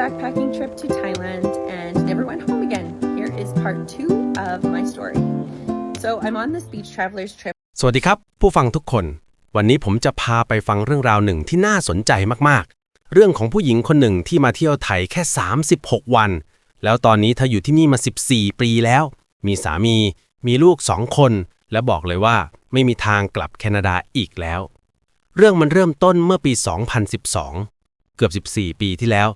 backpacking trip to Thailand and never went home again. Here is part two of my story. So I'm on this beach traveler's trip สวัสดีครับ ผู้ฟังทุกคน วันนี้ผมจะพาไปฟังเรื่องราวหนึ่งที่น่าสนใจมากๆ เรื่องของผู้หญิงคนหนึ่งที่มาเที่ยวไทยแค่ 36 วัน แล้วตอนนี้เธออยู่ที่นี่มา 14 ปีแล้ว มีสามี มีลูกสองคน และบอกเลยว่าไม่มีทางกลับแคนาดาอีกแล้ว เรื่องมันเริ่มต้นเมื่อปี 2012 เกือบ 14 ปีที่แล้ว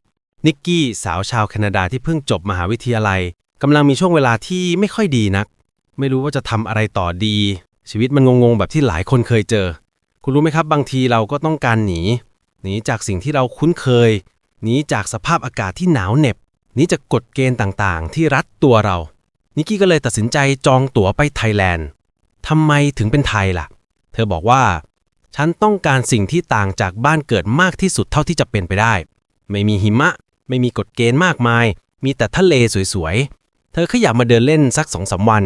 นิกกี้สาวชาวแคนาดาที่เพิ่งจบมหาวิทยาลัยกำลังมีช่วงเวลาที่ไม่ค่อยดีนัก ไม่รู้ว่าจะทำอะไรต่อดี ชีวิตมันงงๆแบบที่หลายคนเคยเจอ คุณรู้ไหมครับ บางทีเราก็ต้องการหนี หนีจากสิ่งที่เราคุ้นเคย หนีจากสภาพอากาศที่หนาวเหน็บ หนีจากกฎเกณฑ์ต่างๆ ที่รัดตัวเรา นิกกี้ก็เลยตัดสินใจจองตั๋วไปไทยแลนด์ทำไมถึงเป็นไทยล่ะ เธอบอกว่า ฉันต้องการสิ่งที่ต่างจากบ้านเกิดมากที่สุดเท่าที่จะเป็นไปได้ ไม่มีหิมะ ไม่มีกฎเกณฑ์มากมาย มีแต่ทะเลสวยๆ เธอขยับมาเดินเล่นสักสองสาวัน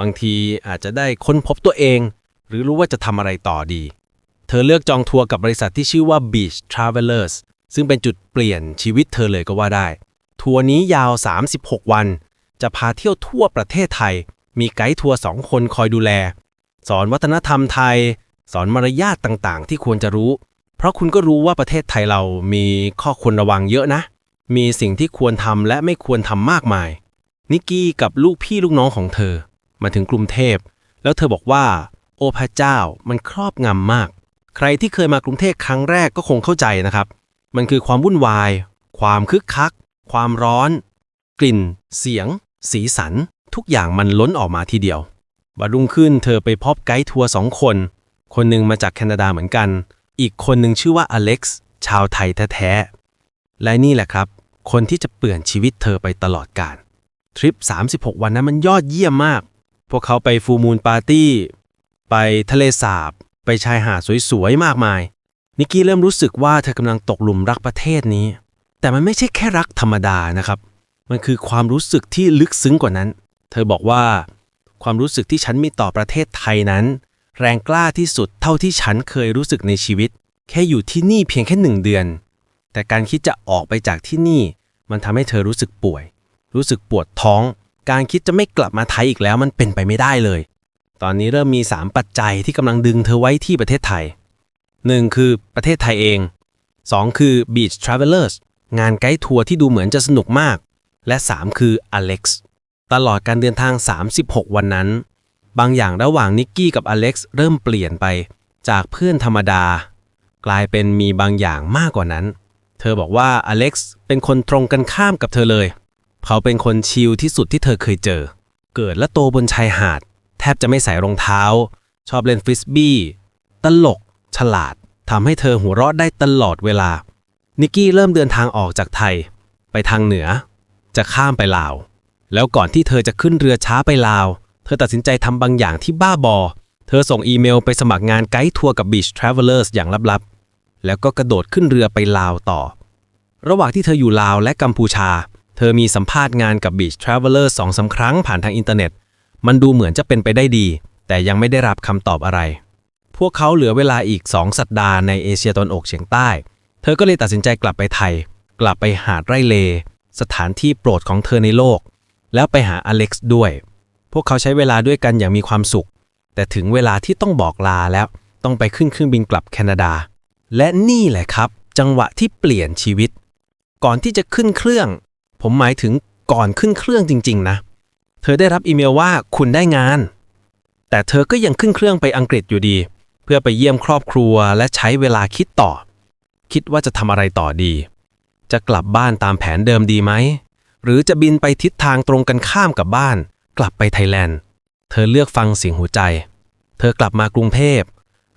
บางทีอาจจะได้ค้นพบตัวเอง หรือรู้ว่าจะทำอะไรต่อดี เธอเลือกจองทัวร์กับบริษัทที่ชื่อว่า Beach Travelers ซึ่งเป็นจุดเปลี่ยนชีวิตเธอเลยก็ว่าได้ ทัวร์นี้ยาว 36 วัน จะพาเที่ยวทั่วประเทศไทย มีไกด์ทัวร์สองคนคอยดูแล สอนวัฒนธรรมไทย สอนมารยาทต่างๆ ที่ควรจะรู้ เพราะคุณก็รู้ว่าประเทศไทยเรามีข้อควรระวังเยอะนะ มีสิ่งที่ควรทำและไม่ควรทำมากมาย นิกกี้กับลูกพี่ลูกน้องของเธอ มาถึงกรุงเทพ แล้วเธอบอกว่า โอ้พระเจ้ามันครอบงำมาก ใครที่เคยมากรุงเทพครั้งแรกก็คงเข้าใจนะครับ มันคือความวุ่นวาย ความคึกคัก ความร้อน กลิ่น เสียง สีสัน ทุกอย่างมันล้นออกมาทีเดียววันรุ่งขึ้นเธอไปพบไกด์ทัวร์สองคน คนหนึ่งมาจากแคนาดาเหมือนกัน อีกคนหนึ่งชื่อว่าอเล็กซ์ชาวไทยแท้ๆและนี่แหละครับ คนที่จะเปลี่ยนชีวิตเธอไปตลอดกาลทริป 36 วันนั้นมันยอดเยี่ยมมาก พวกเขาไปฟูมูลปาร์ตี้ ไปทะเลสาบ ไปชายหาดสวยๆ มากมาย นิกกี้เริ่มรู้สึกว่าเธอกำลังตกหลุมรักประเทศนี้ แต่มันไม่ใช่แค่รักธรรมดานะครับ มันคือความรู้สึกที่ลึกซึ้งกว่านั้น เธอบอกว่า ความรู้สึกที่ฉันมีต่อประเทศไทยนั้น แรงกล้าที่สุดเท่าที่ฉันเคยรู้สึกในชีวิต แค่อยู่ที่นี่เพียงแค่หนึ่งเดือน แต่การคิดจะออกไปจากที่นี่ มันทำให้เธอรู้สึกป่วย รู้สึกปวดท้อง การคิดจะไม่กลับมาไทยอีกแล้วมันเป็นไปไม่ได้เลย ตอนนี้เริ่มมี 3 ปัจจัยที่กำลังดึงเธอไว้ที่ประเทศไทย 1. คือประเทศไทยเอง 2. คือ Beach Travelers งานไกด์ทัวร์ที่ดูเหมือนจะสนุกมาก และ 3 คือ Alex ตลอดการเดินทาง 36 วันนั้น บางอย่างระหว่างนิกกี้กับอเล็กซ์เริ่มเปลี่ยนไปจากเพื่อนธรรมดา กลายเป็นมีบางอย่างมากกว่านั้น เธอบอกว่าอเล็กซ์เป็นคนตรงกันข้ามกับเธอเลย เขาเป็นคนชิลที่สุดที่เธอเคยเจอ เกิดและโตบนชายหาด แทบจะไม่ใส่รองเท้า ชอบเล่นฟริสบี้ตลก ฉลาดทำให้เธอหัวเราะได้ตลอดเวลา นิกกี้เริ่มเดินทางออกจากไทย ไปทางเหนือ จะข้ามไปลาว แล้วก่อนที่เธอจะขึ้นเรือช้าไปลาว เธอตัดสินใจทำบางอย่างที่บ้าบอ เธอส่งอีเมลไปสมัครงานไกด์ทัวร์กับ Beach Travelers อย่างลับๆ แล้วก็กระโดดขึ้นเรือไปลาวต่อ ระหว่างที่เธออยู่ลาวและกัมพูชา เธอมีสัมภาษณ์งานกับ Beach Traveler สองสาครั้งผ่านทางอินเทอร์เน็ต มันดูเหมือนจะเป็นไปได้ดี แต่ยังไม่ได้รับคำตอบอะไร พวกเขาเหลือเวลาอีก2สัปดาห์ในเอเชียตะวันออกเฉียงใต้ เธอก็เลยตัดสินใจกลับไปไทย กลับไปหาดไร่เล สถานที่โปรดของเธอในโลก แล้วไปหาอเล็กซ์ด้วย พวกเขาใช้เวลาด้วยกันอย่างมีความสุข แต่ถึงเวลาที่ต้องบอกลาแล้วต้องไปขึ้นเครื่องบินกลับแคนาดา และนี่แหละครับ จังหวะที่เปลี่ยนชีวิต ก่อนที่จะขึ้นเครื่อง ผมหมายถึงก่อนขึ้นเครื่องจริง ๆ นะ เธอได้รับอีเมลว่าคุณได้งาน แต่เธอก็ยังขึ้นเครื่องไปอังกฤษอยู่ดี เพื่อไปเยี่ยมครอบครัวและใช้เวลาคิดต่อ คิดว่าจะทำอะไรต่อดี จะกลับบ้านตามแผนเดิมดีไหม หรือจะบินไปทิศทางตรงกันข้ามกับบ้าน กลับไปไทยแลนด์ เธอเลือกฟังเสียงหัวใจ เธอกลับมากรุงเทพ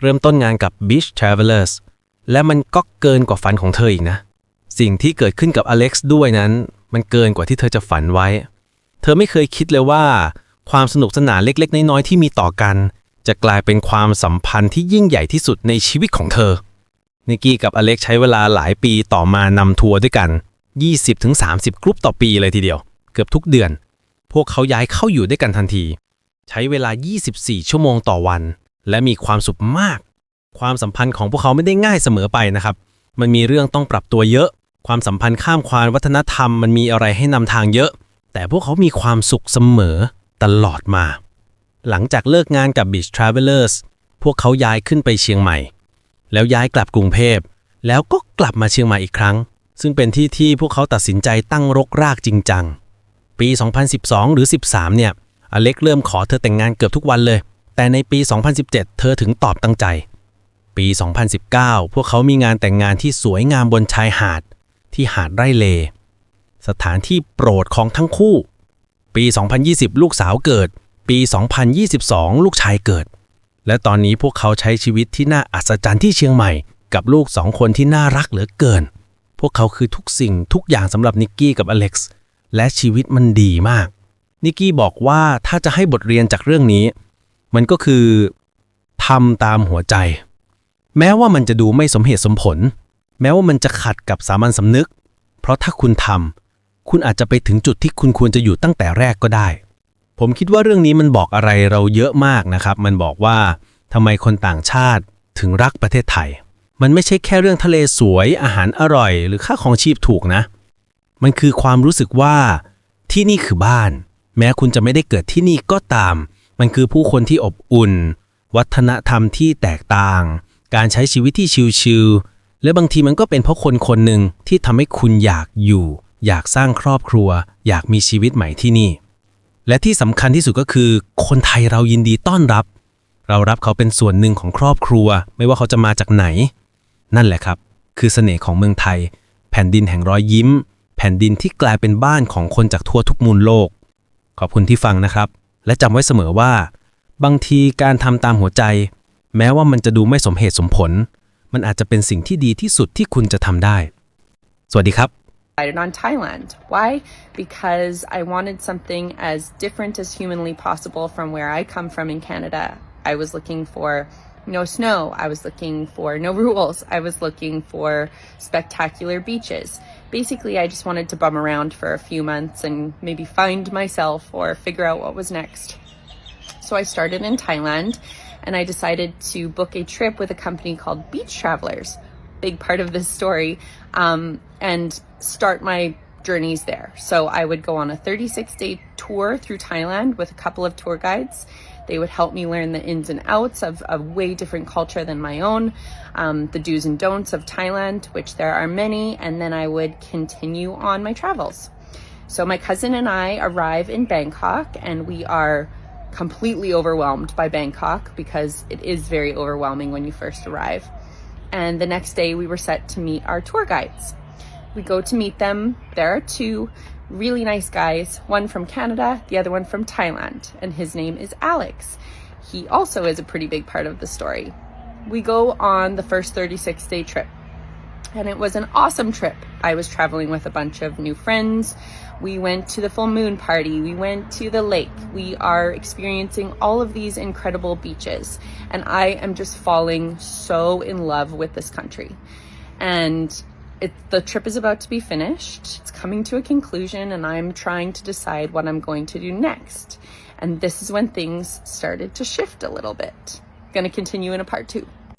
เริ่มต้นงานกับ Beach Travelers และมันก็เกินกว่าฝันของเธออีกนะ สิ่งที่เกิดขึ้นกับอเล็กซ์ด้วยนั้น มันเกินกว่าที่เธอจะฝันไว้ เธอไม่เคยคิดเลยว่า ความสนุกสนานเล็ก ๆ น้อย ๆ ที่มีต่อกัน จะกลายเป็นความสัมพันธ์ที่ยิ่งใหญ่ที่สุดในชีวิตของเธอ นิกกี้กับอเล็กใช้เวลาหลายปีต่อมานำทัวร์ด้วยกัน 20-30 กรุ๊ปต่อปีเลยทีเดียว เกือบทุกเดือน พวกเขาย้ายเข้าอยู่ด้วยกันทันที ใช้เวลา 24 ชั่วโมงต่อวัน และมีความสุขมาก ความสัมพันธ์ของพวกเขาไม่ได้ง่ายเสมอไปนะครับ มันมีเรื่องต้องปรับตัวเยอะ ความสัมพันธ์ข้ามควานวัฒนธรรมมันมีอะไรให้นำทางเยอะ แต่พวกเขามีความสุขเสมอตลอดมา หลังจากเลิกงานกับ Beach Travelers พวกเขาย้ายขึ้นไปเชียงใหม่ แล้วย้ายกลับกรุงเทพแล้วก็กลับมาเชียงใหม่อีกครั้ง ซึ่งเป็นที่ที่พวกเขาตัดสินใจตั้งรกรากจริงจัง ปี 2012 หรือ 13 เนี่ย อเล็กเริ่มขอเธอแต่งงานเกือบทุกวันเลย แต่ในปี 2017 เธอถึงตอบตั้งใจ ปี 2019 พวกเขามีงานแต่งงานที่สวยงามบนชายหาด ที่หาดไร่เล สถานที่โปรดของทั้งคู่ ปี 2020 ลูกสาวเกิด ปี 2022 ลูกชายเกิด และตอนนี้พวกเขาใช้ชีวิตที่น่าอัศจรรย์ที่เชียงใหม่ กับลูกสองคนที่น่ารักเหลือเกิน พวกเขาคือทุกสิ่งทุกอย่างสำหรับนิกกี้กับอเล็กซ์และชีวิตมันดีมาก นิกกี้บอกว่าถ้าจะให้บทเรียนจากเรื่องนี้ มันก็คือทำตามหัวใจ แม้ว่ามันจะดูไม่สมเหตุสมผล แม้ว่ามันจะขัดกับสามัญสำนึก เพราะถ้าคุณทำคุณอาจจะไปถึงจุดที่คุณควรจะอยู่ตั้งแต่แรกก็ได้ ผมคิดว่าเรื่องนี้มันบอกอะไรเราเยอะมากนะครับ มันบอกว่าทำไมคนต่างชาติถึงรักประเทศไทย มันไม่ใช่แค่เรื่องทะเลสวย อาหารอร่อย หรือค่าของชีพถูกนะ มันคือความรู้สึกว่าที่นี่คือบ้าน แม้คุณจะไม่ได้เกิดที่นี่ก็ตาม มันคือผู้คนที่อบอุ่น วัฒนธรรมที่แตกต่าง การใช้ชีวิตที่ชิลๆและบางทีมันก็เป็นเพราะคนคนหนึ่งที่ทำให้คุณอยากอยู่ อยากสร้างครอบครัว อยากมีชีวิตใหม่ที่นี่ และที่สำคัญที่สุดก็คือ คนไทยเรายินดีต้อนรับ เรารับเขาเป็นส่วนหนึ่งของครอบครัว ไม่ว่าเขาจะมาจากไหน นั่นแหละครับ คือเสน่ห์ของเมืองไทย แผ่นดินแห่งรอยยิ้ม แผ่นดินที่กลายเป็นบ้านของคนจากทั่วทุกมุมโลก ขอบคุณที่ฟังนะครับ และจำไว้เสมอว่า บางทีการทำตามหัวใจ แม้ว่ามันจะดูไม่สมเหตุสมผล มันอาจจะเป็นสิ่งที่ดีที่สุดที่คุณจะทำได้ สวัสดีครับ decided on Thailand. Why? Because I wanted something as different as humanly possible from where I come from in Canada. I was looking for no snow. I was looking for no rules. I was looking for spectacular beaches. Basically, I just wanted to bum around for a few months and maybe find myself or figure out what was next. So I started in Thailand and I decided to book a trip with a company called Beach Travelers, big part of this story, um, and start my journeys there. So I would go on a 36 day tour through Thailand with a couple of tour guides. They would help me learn the ins and outs of a way different culture than my own, um, the do's and don'ts of Thailand, which there are many, and then I would continue on my travels. So my cousin and I arrive in Bangkok, and we are completely overwhelmed by Bangkok because it is very overwhelming when you first arrive. And the next day, we were set to meet our tour guides. We go to meet them. There are two really nice guys, one from Canada, the other one from Thailand, and his name is Alex. He also is a pretty big part of the story. We go on the first 36 day trip and it was an awesome trip. I was traveling with a bunch of new friends. We went to the full moon party. We went to the lake. We are experiencing all of these incredible beaches. And I am just falling so in love with this country. And it, the trip is about to be finished. It's coming to a conclusion, and I'm trying to decide what I'm going to do next. And this is when things started to shift a little bit. Going to continue in a part two.